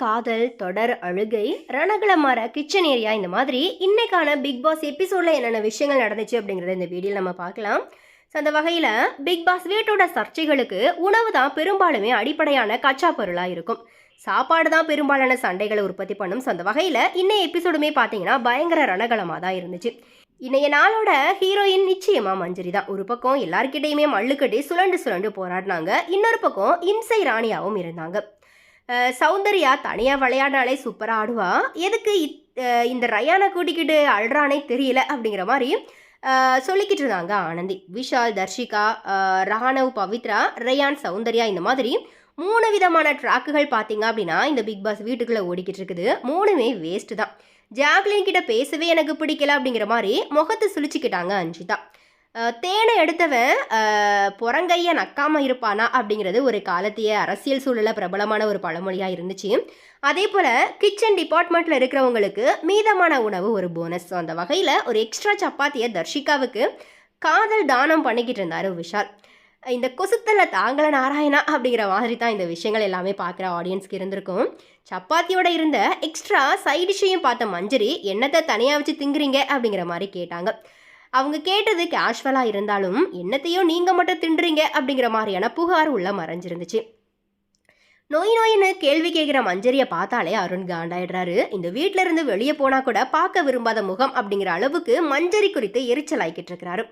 காதல் தொடர் அழுகை ரணகளமார கிச்சன் ஏரியா இந்த மாதிரி இன்னைக்கான பிக் பாஸ் எபிசோடில் என்னென்ன விஷயங்கள் நடந்துச்சு அப்படிங்கிறத இந்த வீடியோவில் நம்ம பார்க்கலாம். ஸோ அந்த வகையில் பிக் பாஸ் வீட்டோட சர்ச்சைகளுக்கு உணவு தான் பெரும்பாலுமே அடிப்படையான கச்சா பொருளாக இருக்கும். சாப்பாடு தான் பெரும்பாலான சண்டைகளை உற்பத்தி பண்ணும். ஸோ அந்த வகையில் இன்னைய எபிசோடுமே பார்த்தீங்கன்னா பயங்கர ரணகளமாக தான் இருந்துச்சு. இன்னைய நாளோட ஹீரோயின் நிச்சயமா மஞ்சரி தான். ஒரு பக்கம் எல்லார்கிட்டையுமே மல்லுக்கட்டி சுழண்டு சுழண்டு போராடினாங்க. இன்னொரு பக்கம் இம்சை ராணியாவும் இருந்தாங்க. சௌந்தர்யா தனியாக விளையாடினாலே சூப்பராக ஆடுவான் எதுக்கு இத்- இந்த ரயானை கூட்டிக்கிட்டு அழுறானே தெரியல அப்படிங்கிற மாதிரி சொல்லிக்கிட்டு இருந்தாங்க ஆனந்தி. விஷால் தர்ஷிகா அஹ் ராணவ் பவித்ரா ரயான் சௌந்தர்யா இந்த மாதிரி மூணு விதமான ட்ராக்குகள் பார்த்தீங்க அப்படின்னா இந்த பிக் பாஸ் வீட்டுக்குள்ளே ஓடிக்கிட்டு இருக்குது. மூணுமே வேஸ்ட்டு தான். ஜாக்லின் கிட்ட பேசவே எனக்கு பிடிக்கல அப்படிங்கிற மாதிரி முகத்தை சுழிச்சுக்கிட்டாங்க அஞ்சிதா. தான் தேனை எடுத்தவன் அஹ், புறங்கைய நக்காம இருப்பானா அப்படிங்கிறது ஒரு காலத்திய அரசியல் சூழலில் பிரபலமான ஒரு பழமொழியாக இருந்துச்சு. அதே போல் கிச்சன் டிபார்ட்மெண்ட்டில் இருக்கிறவங்களுக்கு மீதமான உணவு ஒரு போனஸ். ஸோ அந்த வகையில் ஒரு எக்ஸ்ட்ரா சப்பாத்தியை தர்ஷிகாவுக்கு காதல் தானம் பண்ணிக்கிட்டு இருந்தார் விஷால். இந்த கொசுத்தல தாங்கள நாராயணா அப்படிங்கிற மாதிரி தான் இந்த விஷயங்கள் எல்லாமே பார்க்குற ஆடியன்ஸ்க்கு இருந்திருக்கும். சப்பாத்தியோட இருந்த எக்ஸ்ட்ரா சைடிஷையும் பார்த்த மஞ்சரி என்னத்தை தனியாக வச்சு திங்குறீங்க? அப்படிங்கிற மாதிரி கேட்டாங்க. அவங்க கேட்டது கேஷுவலாக இருந்தாலும் என்னத்தையோ நீங்கள் மட்டும் தின்றீங்க அப்படிங்கிற மாதிரியான புகார் உள்ள மறைஞ்சிருந்துச்சு. நோய் நோயின்னு கேள்வி கேட்குற மஞ்சரியை பார்த்தாலே அருண் காண்டாயிடுறாரு. இந்த வீட்டில இருந்து வெளியே போனால் கூட பார்க்க விரும்பாத முகம் அப்படிங்கிற அளவுக்கு மஞ்சரி குறித்து எரிச்சல் ஆகிக்கிட்டு இருக்கிறாரு.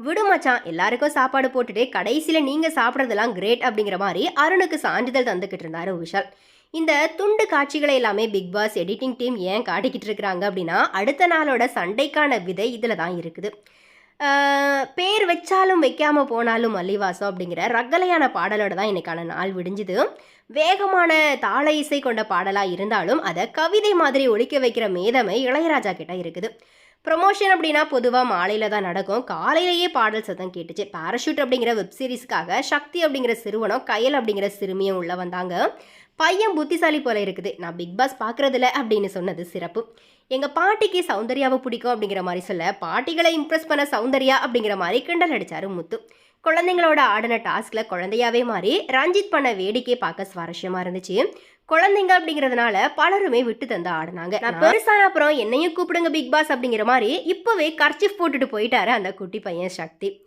விடு மச்சான் எல்லாருக்கும் சாப்பாடு போட்டுட்டு கடைசியில் நீங்கள் சாப்பிட்றதெல்லாம் கிரேட் அப்படிங்கிற மாதிரி அருணுக்கு சான்றிதழ் தந்துக்கிட்டு இருந்தாரு விஷால். இந்த துண்டு காட்சிகளை எல்லாமே பிக் பாஸ் எடிட்டிங் டீம் ஏன் காட்டிக்கிட்டு இருக்கிறாங்க அப்படின்னா அடுத்த நாளோட சண்டைக்கான விதை இதில் தான் இருக்குது. பேர் வச்சாலும் வைக்காமல் போனாலும் மல்லிவாசம் அப்படிங்கிற ரகலையான பாடலோட தான் இன்றைக்கான நாள் விடிஞ்சுது. வேகமான தாள இசை கொண்ட பாடலாக இருந்தாலும் அதை கவிதை மாதிரி ஒழிக்க வைக்கிற மேதமை இளையராஜா கிட்ட இருக்குது. ப்ரொமோஷன் அப்படின்னா பொதுவாக மாலையில் தான் நடக்கும். காலையிலேயே பாடல் சத்தம் கேட்டுச்சு. பாராஷூட் அப்படிங்கிற வெப் சீரிஸ்க்காக சக்தி அப்படிங்கிற சிறுவனம் கயல் அப்படிங்கிற சிறுமியும் உள்ளே வந்தாங்க. பையன் புத்திசாலி போல இருக்குது. நான் பிக் பாஸ் பார்க்குறதில்ல அப்படின்னு சொன்னது சிறப்பு. எங்கள் பாட்டிக்கு சௌந்தர்யாவை பிடிக்கும் அப்படிங்கிற மாதிரி சொல்ல பாட்டிகளை இம்ப்ரெஸ் பண்ண சௌந்தர்யா அப்படிங்கிற மாதிரி கிண்டல் அடித்தார் முத்து. குழந்தைங்களோட ஆடின டாஸ்க்ல குழந்தையாவே மாறி ரஞ்சித் பண்ண வேடிக்கை பார்க்க சுவாரஸ்யமா இருந்துச்சு. குழந்தைங்க அப்படிங்கிறதுனால பலருமே விட்டு தந்து ஆடினாங்க. நான் பெருசான அப்புறம் என்னையும் கூப்பிடுங்க பிக் பாஸ் அப்படிங்கிற மாதிரி இப்போவே கர்ச்சிஃப் போட்டுட்டு போயிட்டாரு அந்த குட்டி பையன் சக்தி.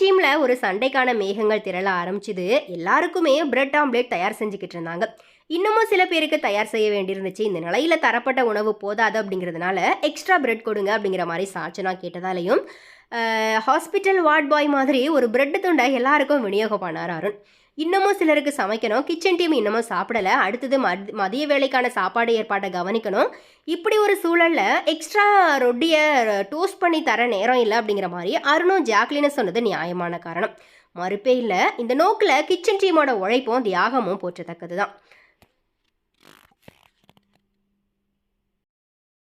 டீம்ல ஒரு சண்டைக்கான மேகங்கள் திரள ஆரம்பிச்சுது. எல்லாருக்குமே பிரெட் ஆம்லேட் தயார் செஞ்சுக்கிட்டு இருந்தாங்க. இன்னமும் சில பேருக்கு தயார் செய்ய வேண்டியிருந்துச்சு. இந்த நிலையில தரப்பட்ட உணவு போதாது அப்படிங்கிறதுனால எக்ஸ்ட்ரா பிரெட் கொடுங்க அப்படிங்கிற மாதிரி சாட்சனா கேட்டதாலையும் ஹாஸ்பிட்டல் வார்ட் பாய் மாதிரி ஒரு பிரெட் துண்டை எல்லாருக்கும் விநியோகம் பண்ணார் அருண். இன்னமும் சிலருக்கு சமைக்கணும் கிச்சன் டீம் இன்னமும் சாப்பிடல அடுத்தது மதிய வேலைக்கான சாப்பாடு ஏற்பாட்டை கவனிக்கணும். இப்படி ஒரு சூழலில் எக்ஸ்ட்ரா ரொட்டியை டோஸ்ட் பண்ணி தர நேரம் இல்லை அப்படிங்கிற மாதிரி அருணும் ஜாக்லின்னு சொன்னது நியாயமான காரணம். மறுப்பே இல்லை இந்த நோக்கில் கிச்சன் டீமோட உழைப்பும் தியாகமும் போற்றத்தக்கது தான்